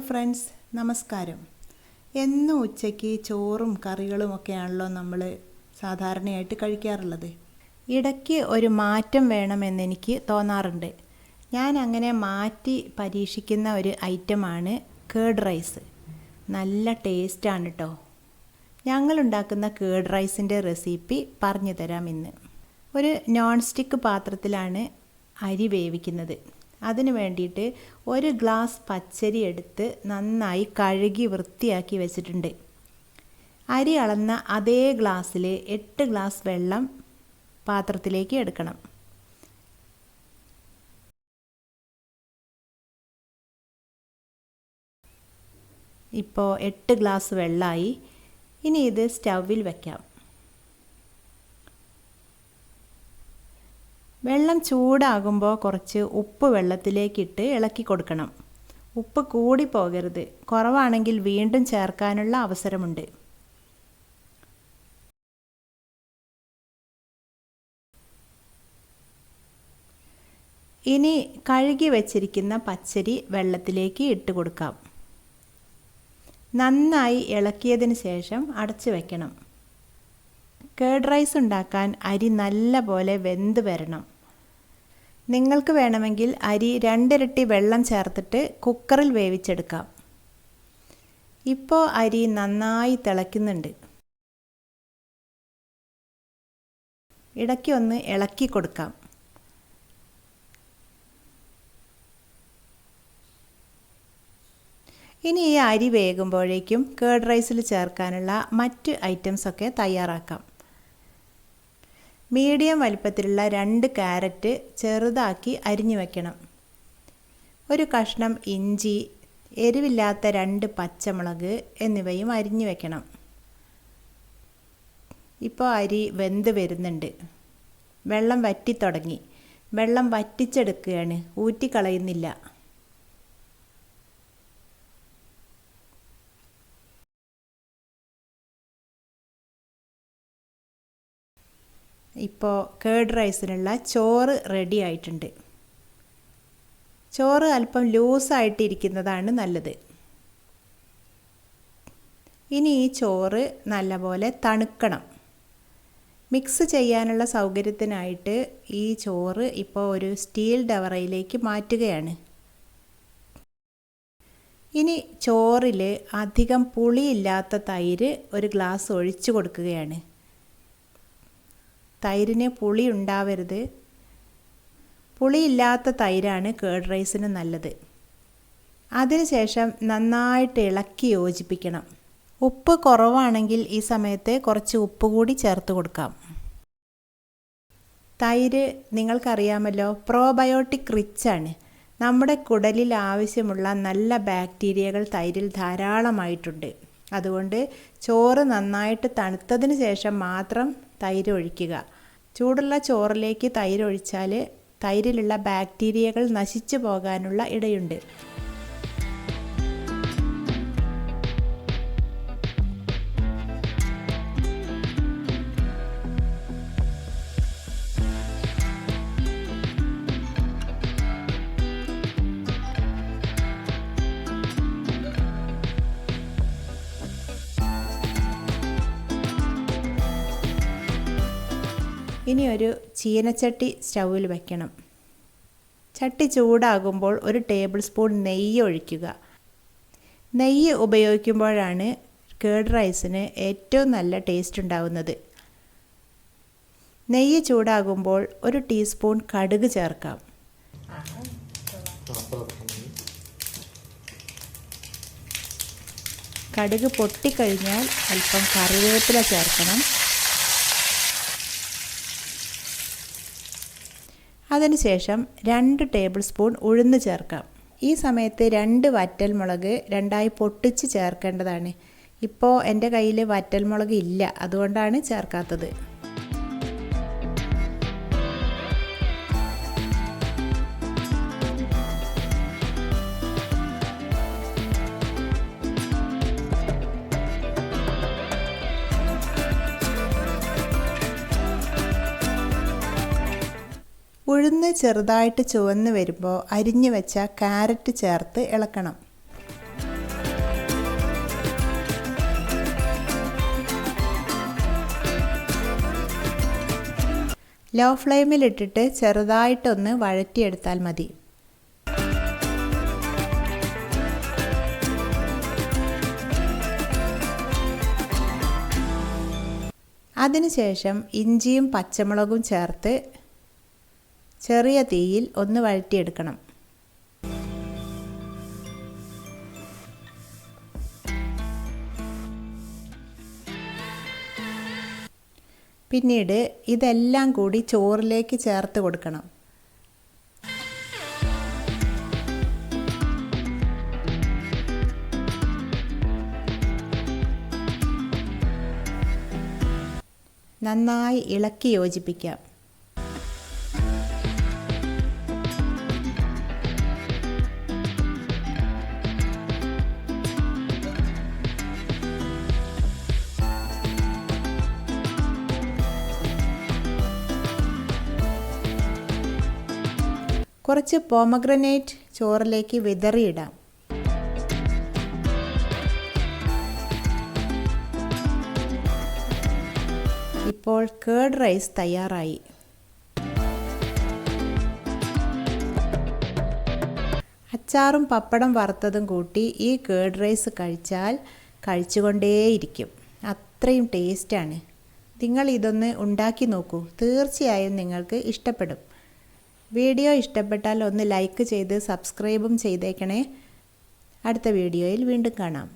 Friends നമസ്കാരം. എന്നും ഉച്ചയ്ക്ക് ചോറും കറികളും ഒക്കെയാണല്ലോ നമ്മൾ സാധാരണയായിട്ട് കഴിക്കാറുള്ളത്. ഇടയ്ക്ക് ഒരു മാറ്റം വേണമെന്നെനിക്ക് തോന്നാറുണ്ട്. ഞാൻ അങ്ങനെ മാറ്റി പരീക്ഷിക്കുന്ന ഒരു ഐറ്റമാണ് കേഡ് റൈസ്. നല്ല ടേസ്റ്റാണ് കേട്ടോ ഞങ്ങളുണ്ടാക്കുന്ന കേഡ് റൈസിന്റെ റെസിപ്പി പറഞ്ഞു തരാം ഇന്ന്. ഒരു നോൺ സ്റ്റിക്ക് പാത്രത്തിലാണ് അരി വേവിക്കുന്നത്. അതിന് വേണ്ടിയിട്ട് ഒരു ഗ്ലാസ് പച്ചരി എടുത്ത് നന്നായി കഴുകി വൃത്തിയാക്കി വെച്ചിട്ടുണ്ട്. അരി അളന്ന അതേ ഗ്ലാസ്സിൽ എട്ട് ഗ്ലാസ് വെള്ളം പാത്രത്തിലേക്ക് എടുക്കണം. ഇപ്പോൾ എട്ട് ഗ്ലാസ് വെള്ളമായി ഇനി ഇത് സ്റ്റൗവിൽ വയ്ക്കാം വെള്ളം ചൂടാകുമ്പോൾ കുറച്ച് ഉപ്പ് വെള്ളത്തിലേക്കിട്ട് ഇളക്കി കൊടുക്കണം. ഉപ്പ് കൂടി പോകരുത്. കുറവാണെങ്കിൽ വീണ്ടും ചേർക്കാനുള്ള അവസരമുണ്ട്. ഇനി കഴുകി വച്ചിരിക്കുന്ന പച്ചരി വെള്ളത്തിലേക്ക് ഇട്ട് കൊടുക്കാം. നന്നായി ഇളക്കിയതിന് ശേഷം അടച്ചു വയ്ക്കണം കേഡ് റൈസ് ഉണ്ടാക്കാൻ അരി നല്ല പോലെ വെന്ത് വരണം. നിങ്ങൾക്ക് വേണമെങ്കിൽ അരി രണ്ടിരട്ടി വെള്ളം ചേർത്തിട്ട് കുക്കറിൽ വേവിച്ചെടുക്കാം. ഇപ്പോൾ അരി നന്നായി തിളയ്ക്കുന്നുണ്ട്. ഇടയ്ക്ക് ഒന്ന് ഇളക്കി കൊടുക്കാം. ഇനി ഈ അരി വേകുമ്പോഴേക്കും കേർഡ് റൈസിൽ ചേർക്കാനുള്ള മറ്റ് ഐറ്റംസൊക്കെ തയ്യാറാക്കാം. മീഡിയം വലിപ്പത്തിലുള്ള രണ്ട് ക്യാരറ്റ് ചെറുതാക്കി അരിഞ്ഞു വയ്ക്കണം ഒരു കഷ്ണം ഇഞ്ചി എരിവില്ലാത്ത രണ്ട് പച്ചമുളക് എന്നിവയും അരിഞ്ഞു വയ്ക്കണം ഇപ്പോൾ അരി വെന്ത് വരുന്നുണ്ട്. വെള്ളം വറ്റിത്തുടങ്ങി. വെള്ളം വറ്റിച്ചെടുക്കുകയാണ്. ഊറ്റിക്കളയുന്നില്ല. ഇപ്പോൾ കേർഡ് റൈസിനുള്ള ചോറ് റെഡി ആയിട്ടുണ്ട്. ചോറ് അല്പം ലൂസായിട്ടിരിക്കുന്നതാണ് നല്ലത്. ഇനി ഈ ചോറ് നല്ലപോലെ തണുക്കണം. മിക്സ് ചെയ്യാനുള്ള സൗകര്യത്തിനായിട്ട് ഈ ചോറ് ഇപ്പോൾ ഒരു സ്റ്റീൽ ഡവറയിലേക്ക് മാറ്റുകയാണ്. ഇനി ചോറിൽ അധികം പുളിയില്ലാത്ത തൈര് ഒരു ഗ്ലാസ് ഒഴിച്ചു കൊടുക്കുകയാണ്. തൈരിന് പുളി ഉണ്ടാവരുത്. പുളിയില്ലാത്ത തൈരാണ് കേർഡ് റൈസിന് നല്ലത്. അതിനുശേഷം നന്നായിട്ട് ഇളക്കി യോജിപ്പിക്കണം. ഉപ്പ് കുറവാണെങ്കിൽ ഈ സമയത്ത് കുറച്ച് ഉപ്പ് കൂടി ചേർത്ത് കൊടുക്കാം. തൈര് നിങ്ങൾക്കറിയാമല്ലോ പ്രോബയോട്ടിക് റിച്ചാണ് നമ്മുടെ കുടലിൽ ആവശ്യമുള്ള നല്ല ബാക്ടീരിയകൾ തൈരിൽ ധാരാളമായിട്ടുണ്ട്. അതുകൊണ്ട് ചോറ് നന്നായിട്ട് തണുത്തതിന് ശേഷം മാത്രം തൈര് ഒഴിക്കുക ചൂടുള്ള ചോറിലേക്ക് തൈര് ഒഴിച്ചാൽ തൈരിലുള്ള ബാക്ടീരിയകൾ നശിച്ചു പോകാനുള്ള ഇടയുണ്ട്. ഇനി ഒരു ചീനച്ചട്ടി സ്റ്റൗവിൽ വയ്ക്കണം ചട്ടി ചൂടാകുമ്പോൾ ഒരു ടേബിൾ സ്പൂൺ നെയ്യ് ഒഴിക്കുക. നെയ്യ് ഉപയോഗിക്കുമ്പോഴാണ് കേർഡ് റൈസിന് ഏറ്റവും നല്ല ടേസ്റ്റ് ഉണ്ടാവുന്നത്. നെയ്യ് ചൂടാകുമ്പോൾ ഒരു ടീസ്പൂൺ കടുക് ചേർക്കാം. കടുക് പൊട്ടിക്കഴിഞ്ഞാൽ അല്പം കറിവേപ്പില ചേർക്കണം. അതിനുശേഷം രണ്ട് ടേബിൾ സ്പൂൺ ഉഴുന്ന് ചേർക്കാം. ഈ സമയത്ത് രണ്ട് വറ്റൽമുളക് രണ്ടായി പൊട്ടിച്ച് ചേർക്കേണ്ടതാണ്. ഇപ്പോൾ എന്റെ കയ്യിൽ വറ്റൽമുളക് ഇല്ല അതുകൊണ്ടാണ് ചേർക്കാത്തത്. ഉഴുന്ന് ചെറുതായിട്ട് ചുവന്ന് വരുമ്പോൾ അരിഞ്ഞു വെച്ച കാരറ്റ് ചേർത്ത് ഇളക്കണം. ലോ ഫ്ലെയിമിലിട്ടിട്ട് ചെറുതായിട്ടൊന്ന് വഴറ്റിയെടുത്താൽ മതി. അതിനുശേഷം ഇഞ്ചിയും പച്ചമുളകും ചേർത്ത് ചെറിയ തീയിൽ ഒന്ന് വഴറ്റിയെടുക്കണം. പിന്നീട് ഇതെല്ലാം കൂടി ചോറിലേക്ക് ചേർത്ത് കൊടുക്കണം. നന്നായി ഇളക്കി യോജിപ്പിക്കാം. കുറച്ച് പോമഗ്രനേറ്റ് ചോറിലേക്ക് വിതറിയിടാം. ഇപ്പോൾ കേർഡ് റൈസ് തയ്യാറായി. അച്ചാറും പപ്പടം വറുത്തതും കൂട്ടി ഈ കേർഡ് റൈസ് കഴിച്ചാൽ കഴിച്ചുകൊണ്ടേയിരിക്കും. അത്രയും ടേസ്റ്റാണ് നിങ്ങൾ ഇതൊന്ന് ഉണ്ടാക്കി നോക്കൂ. തീർച്ചയായും നിങ്ങൾക്ക് ഇഷ്ടപ്പെടും. വീഡിയോ ഇഷ്ടപ്പെട്ടാൽ ഒന്ന് ലൈക്ക് ചെയ്ത് സബ്സ്ക്രൈബും ചെയ്തേക്കണേ. അടുത്ത വീഡിയോയിൽ വീണ്ടും കാണാം.